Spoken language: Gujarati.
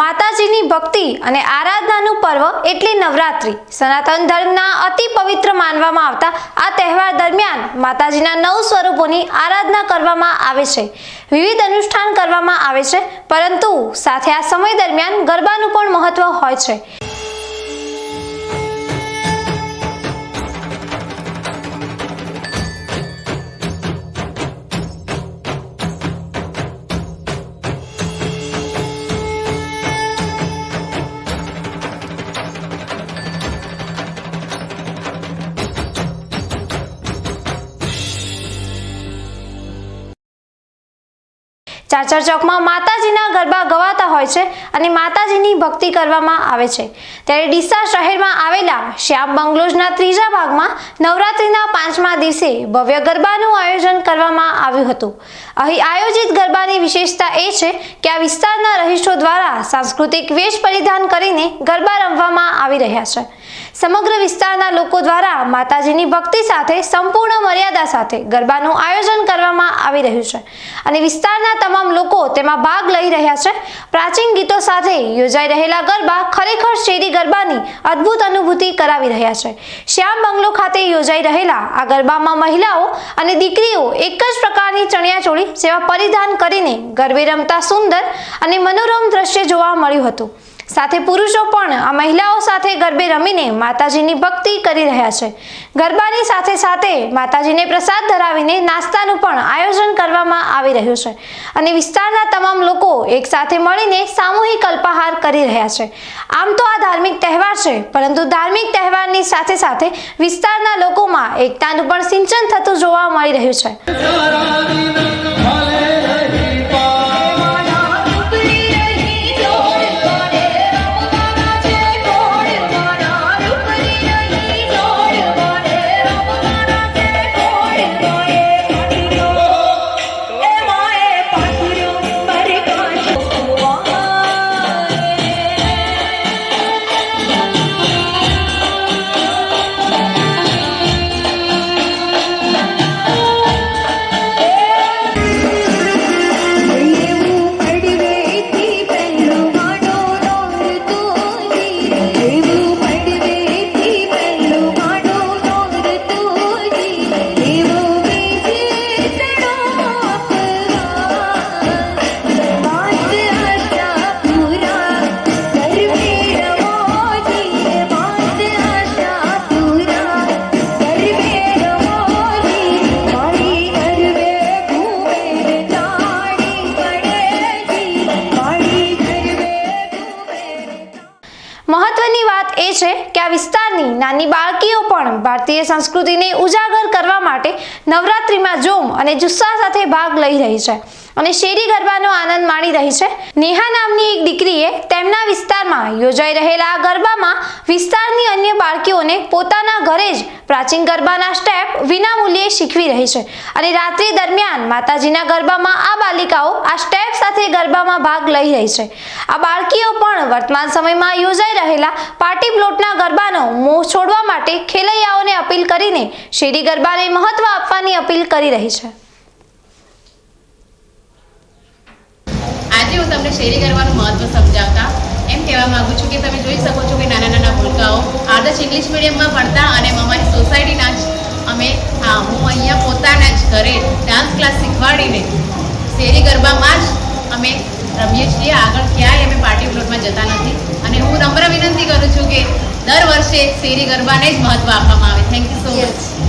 માતાજીની ભક્તિ અને આરાધનાનું પર્વ એટલે નવરાત્રિ. સનાતન ધર્મના અતિ પવિત્ર માનવામાં આવતા આ તહેવાર દરમિયાન માતાજીના નવ સ્વરૂપોની આરાધના કરવામાં આવે છે. વિવિધ અનુષ્ઠાન કરવામાં આવે છે, પરંતુ સાથે આ સમય દરમિયાન ગરબાનું પણ મહત્વ હોય છે. ચાચર ચોકમાં માતાજીના ગરબા ગવાતા હોય છે અને માતાજીની ભક્તિ કરવામાં આવે છે. ત્યારે ડીસા શહેરમાં આવેલા શ્યામ બંગલોઝના ત્રીજા ભાગમાં નવરાત્રિના પાંચમા દિવસે ભવ્ય ગરબાનું આયોજન કરવામાં આવ્યું હતું. અહીં આયોજિત ગરબાની વિશેષતા એ છે કે આ વિસ્તારના રહીશો દ્વારા સાંસ્કૃતિક વેશ પરિધાન કરીને ગરબા રમવામાં આવી રહ્યા છે. સમગ્ર વિસ્તારના લોકો દ્વારા માતાજીની ભક્તિ સાથે, સંપૂર્ણ મર્યાદા સાથે ગરબાનું આયોજન કરવામાં આવી રહ્યું છે. અને વિસ્તારના તમામ લોકો તેમાં ભાગ લઈ રહ્યા છે. પ્રાચીન ગીતો સાથે યોજાઈ રહેલા ગરબા ખરેખર શેરી ગરબાની અદ્ભુત અનુભૂતિ કરાવી રહ્યા છે. શ્યામ બંગલો ખાતે યોજાઈ રહેલા આ ગરબામાં મહિલાઓ અને દીકરીઓ એક જ પ્રકારની ચણિયાચોળી જેવા પરિધાન કરીને ગરબે રમતા સુંદર અને મનોરમ દ્રશ્ય જોવા મળ્યું હતું. સાથે પુરુષો પણ આ મહિલાઓ સાથે ગરબે રમીને માતાજીની ભક્તિ કરી રહ્યા છે. ગરબાની સાથે સાથે માતાજીને પ્રસાદ ધરાવીને નાસ્તાનું પણ આયોજન કરવામાં આવી રહ્યું છે અને વિસ્તારના તમામ લોકો એક સાથે મળીને સામૂહિક અલ્પાહાર કરી રહ્યા છે. આમ તો આ ધાર્મિક તહેવાર છે, પરંતુ ધાર્મિક તહેવારની સાથે સાથે વિસ્તારના લોકોમાં એકતાનું પણ સિંચન થતું જોવા મળી રહ્યું છે. છે કે આ વિસ્તારની નાની બાળકીઓ પણ ભારતીય સંસ્કૃતિને ઉજાગર કરવા માટે નવરાત્રિમાં જોમ અને જુસ્સા સાથે ભાગ લઈ રહી છે. અને શેરી ગરબાનો આનંદ માણી રહી છે. નેહા નામની એક દીકરીએ તેમના વિસ્તારમાં યોજાઈ રહેલા ગરબામાં વિસ્તારની અન્ય બાળકીઓને પોતાના ઘરે જ પ્રાચીન ગરબાના સ્ટેપ વિનામૂલ્યે શીખવી રહી છે. અને રાત્રિ દરમિયાન માતાજીના ગરબામાં આ બાલિકાઓ આ સ્ટેપ સાથે ગરબામાં ભાગ લઈ રહી છે. આ બાળકીઓ પણ વર્તમાન સમયમાં યોજાઈ રહેલા પાર્ટી પ્લોટના ગરબાનો મોહ છોડવા માટે ખેલૈયાઓને અપીલ કરીને શેરી ગરબાને મહત્વ આપવાની અપીલ કરી રહી છે. તમને શેરી કરવાનું મહત્વ સમજાવતા. એમ કહેવા માગું છું કે તમે જોઈ શકો છો કે નાના નાના ભૂલકાઓ આદર્શ ઇંગ્લિશ મીડિયમમાં ભણતા અને અમારી સોસાયટીના જ, અમે, હા, હું અહીંયા પોતાના જ ઘરે ડાન્સ ક્લાસ શીખવાડીને શેરી ગરબામાં જ અમે રમીએ છીએ. આગળ ક્યાંય અમે પાર્ટી પ્લોટમાં જતા નથી. અને હું નમ્ર વિનંતી કરું છું કે દર વર્ષે શેરી ગરબાને જ મહત્વ આપવામાં આવે. Thank you so much